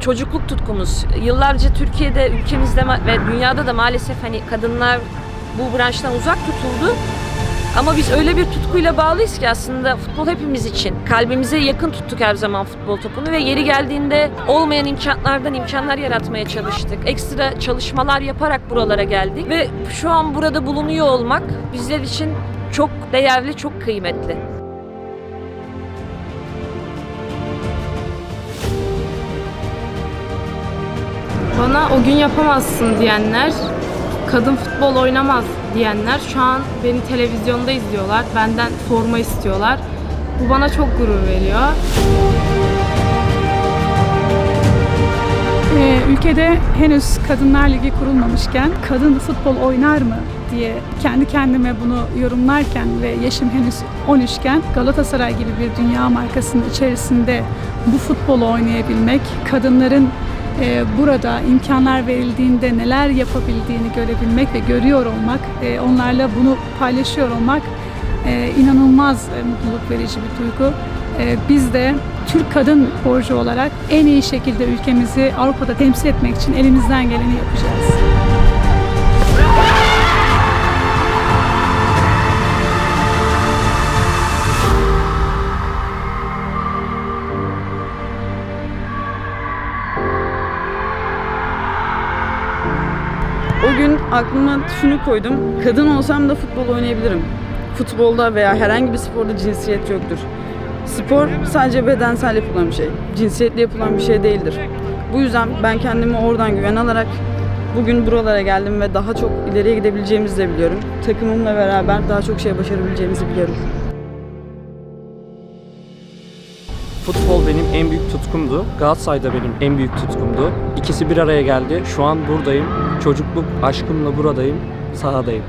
çocukluk tutkumuz. Yıllarca Türkiye'de, ülkemizde ve dünyada da maalesef hani kadınlar bu branştan uzak tutuldu. Ama biz öyle bir tutkuyla bağlıyız ki aslında futbol hepimiz için. Kalbimize yakın tuttuk her zaman futbol topunu ve yeri geldiğinde olmayan imkanlardan imkanlar yaratmaya çalıştık. Ekstra çalışmalar yaparak buralara geldik ve şu an burada bulunuyor olmak bizler için çok değerli, çok kıymetli. Bana o gün yapamazsın diyenler, kadın futbol oynamaz diyenler şu an beni televizyonda izliyorlar. Benden forma istiyorlar. Bu bana çok gurur veriyor. Ee, ülkede henüz Kadınlar Ligi kurulmamışken kadın futbol oynar mı diye kendi kendime bunu yorumlarken ve yaşım henüz 13 iken Galatasaray gibi bir dünya markasının içerisinde bu futbolu oynayabilmek, kadınların e, burada imkanlar verildiğinde neler yapabildiğini görebilmek ve görüyor olmak, e, onlarla bunu paylaşıyor olmak e, inanılmaz e, mutluluk verici bir duygu. E, biz de Türk kadın sporcu olarak en iyi şekilde ülkemizi Avrupa'da temsil etmek için elimizden geleni yapacağız. O gün aklıma şunu koydum. Kadın olsam da futbol oynayabilirim. Futbolda veya herhangi bir sporda cinsiyet yoktur. Spor sadece bedensel yapılan bir şey. Cinsiyetle yapılan bir şey değildir. Bu yüzden ben kendimi oradan güven alarak bugün buralara geldim ve daha çok ileriye gidebileceğimizi de biliyorum. Takımımla beraber daha çok şey başarabileceğimizi biliyorum. Futbol benim en büyük tutkumdu. Galatasaray da benim en büyük tutkumdu. İkisi bir araya geldi. Şu an buradayım. Çocukluk aşkımla buradayım. Sahadayım.